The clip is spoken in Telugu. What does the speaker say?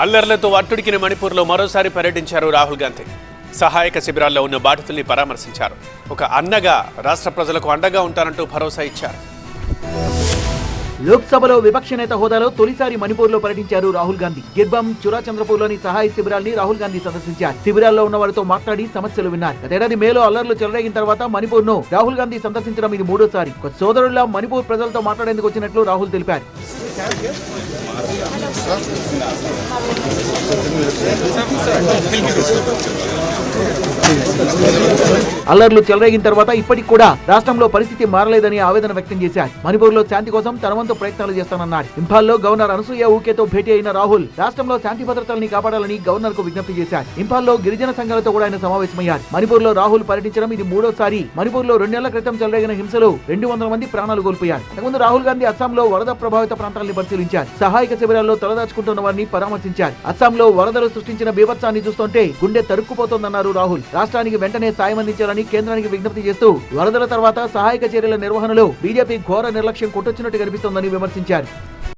అల్లర్లతో అట్టుడికిన మణిపూర్లో మరోసారి పర్యటించారు రాహుల్ గాంధీ. సహాయక శిబిరాల్లో ఉన్న బాధితుల్ని పరామర్శించారు. ఒక అన్నగా రాష్ట్ర ప్రజలకు అండగా ఉంటారంటూ భరోసా ఇచ్చారు. లోక్సభలో విపక్ష నేత హోదాలో తొలిసారి మణిపూర్లో పర్యటించారు రాహుల్ గాంధీ. గిర్బం చురాచంద్రపూర్లోని సహాయ శిబిరాల్ని రాహుల్ గాంధీ సందర్శించారు. శిబిరాల్లో ఉన్న వారితో మాట్లాడి సమస్యలు విన్నారు. గతేడాది మేలో అల్లర్లు చెలరేగిన తర్వాత మణిపూర్ను రాహుల్ గాంధీ సందర్శించడం ఇది మూడోసారి. ఒక సోదరుల్లా మణిపూర్ ప్రజలతో మాట్లాడేందుకు వచ్చినట్లు రాహుల్ తెలిపారు. Sen bu sefer. అల్లర్లు చెలరేగిన తర్వాత ఇప్పటికి కూడా రాష్ట్రంలో పరిస్థితి మారలేదని ఆవేదన వ్యక్తం చేశారు. మణిపూర్లో శాంతి కోసం తనవంతు ప్రయత్నాలు చేస్తానన్నారు ఇంఫాల్లో గవర్నర్ అనసూయ ఊకేతో భేటీ అయిన రాహుల్ రాష్ట్రంలో శాంతి భద్రతల్ని కాపాడాలని గవర్నర్కు విజ్ఞప్తి చేశారు. ఇంఫాల్లో గిరిజన సంఘాలతో కూడా ఆయన సమావేశమయ్యారు. మణిపూర్లో రాహుల్ పర్యటించడం ఇది మూడోసారి. మణిపూర్లో రెండేళ్ళ క్రితం చెలరేగిన హింసలో రెండు వందల మంది ప్రాణాలు కోల్పోయారు. అంతకుముందు రాహుల్ గాంధీ అస్సాంలో వరద ప్రభావిత ప్రాంతాలను పరిశీలించారు. సహాయక శిబిరాల్లో తలదాచుకుంటున్న వారిని పరామర్శించారు. అస్సాంలో వరదలు సృష్టించిన బీభత్సాన్ని చూస్తుంటే గుండె తరుక్కుపోతోందన్నారు రాహుల్. రాష్ట్రానికి వెంటనే సాయం అందించాలని కేంద్రానికి విజ్ఞప్తి చేస్తూ వరదల తర్వాత సహాయక చర్యల నిర్వహణలో బీజేపీ ఘోర నిర్లక్ష్యం కొట్టొచ్చినట్టు కనిపిస్తోందని విమర్శించారు.